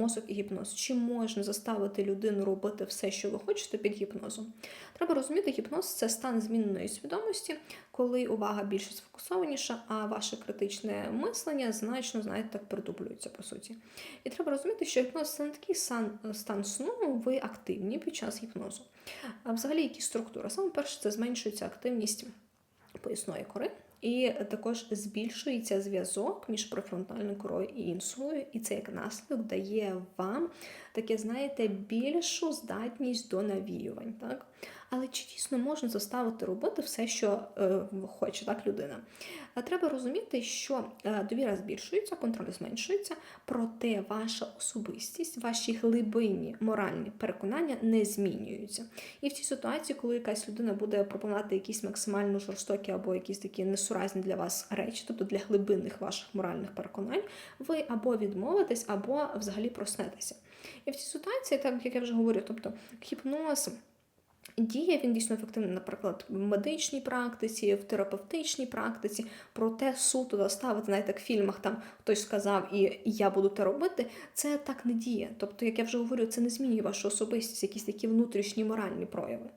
мозок і гіпноз. Чи можна заставити людину робити все, що ви хочете під гіпнозом? Треба розуміти, гіпноз це стан зміненої свідомості, коли увага більш сфокусованіша, а ваше критичне мислення значно, знаєте, так придублюється по суті. І треба розуміти, що гіпноз це не такий сан, стан сну, ви активні під час гіпнозу. А взагалі, які структури? Саме перше, це зменшується активність поясної кори. І також збільшується зв'язок між префронтальною корою і інсулою, і це як наслідок дає вам таке, знаєте, більшу здатність до навіювань. Так? Але чи дійсно можна заставити робити все, що е, хоче так, людина? Треба розуміти, що е, довіра збільшується, контроль зменшується, проте ваша особистість, ваші глибинні моральні переконання не змінюються. І в цій ситуації, коли якась людина буде пропонувати якісь максимально жорстокі або якісь такі несуразні для вас речі, тобто для глибинних ваших моральних переконань, ви або відмовитесь, або взагалі проснетеся. І в цій ситуації, так як я вже говорю, тобто гіпноз. Діє він дійсно ефективний, наприклад, в медичній практиці, в терапевтичній практиці, проте суто доставити, знаєте, як в фільмах там хтось сказав, і я буду те робити, це так не діє. Тобто, як я вже говорю, це не змінює вашу особистість, якісь такі внутрішні моральні прояви.